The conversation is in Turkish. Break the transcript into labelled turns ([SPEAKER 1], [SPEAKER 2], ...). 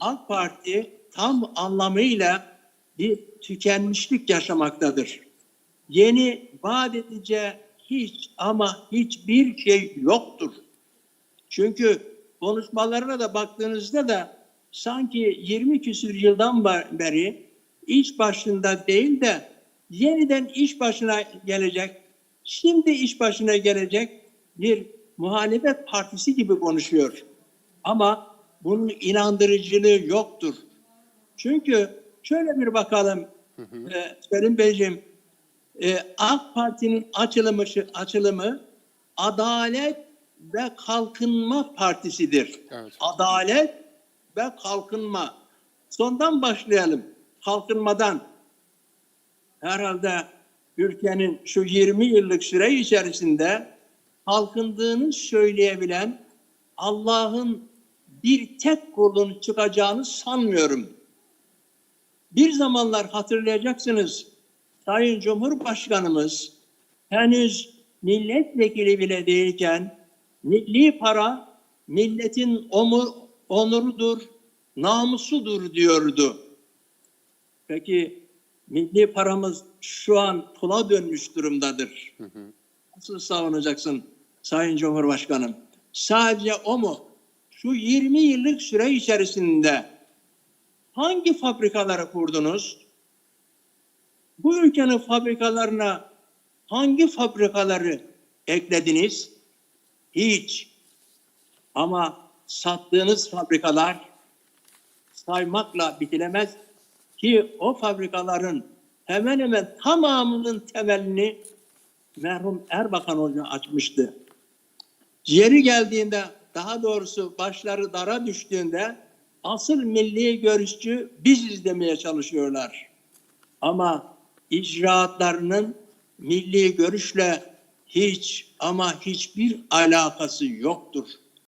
[SPEAKER 1] AK Parti tam anlamıyla bir tükenmişlik yaşamaktadır. Yeni vaat edeceği hiç ama hiçbir şey yoktur. Çünkü konuşmalarına da baktığınızda da sanki 20 küsür yıldan beri iş başında değil de yeniden iş başına gelecek, şimdi iş başına gelecek bir muhalefet partisi gibi konuşuyor. Ama bunun inandırıcılığı yoktur. Çünkü şöyle bir bakalım e, Selim Beyciğim, e, AK Parti'nin açılımı, açılımı Adalet ve Kalkınma Partisi'dir.
[SPEAKER 2] Evet.
[SPEAKER 1] Adalet ve kalkınma. Sondan başlayalım. Kalkınmadan. Herhalde ülkenin şu 20 yıllık süre içerisinde kalkındığını söyleyebilen Allah'ın bir tek kulun çıkacağını sanmıyorum. Bir zamanlar hatırlayacaksınız Sayın Cumhurbaşkanımız henüz milletvekili bile değilken milli para milletin omur, onurudur, namusudur diyordu. Peki milli paramız şu an pula dönmüş durumdadır. Nasıl savunacaksın Sayın Cumhurbaşkanım? Sadece o mu? Şu 20 yıllık süre içerisinde hangi fabrikaları kurdunuz? Bu ülkenin fabrikalarına hangi fabrikaları eklediniz? Hiç. Ama sattığınız fabrikalar saymakla bitilemez ki o fabrikaların hemen hemen tamamının temelini merhum Erbakan Hoca açmıştı. Yeri geldiğinde daha doğrusu başları dara düştüğünde asıl milli görüşçü biziz demeye çalışıyorlar. Ama icraatlarının milli görüşle hiç ama hiçbir alakası yoktur.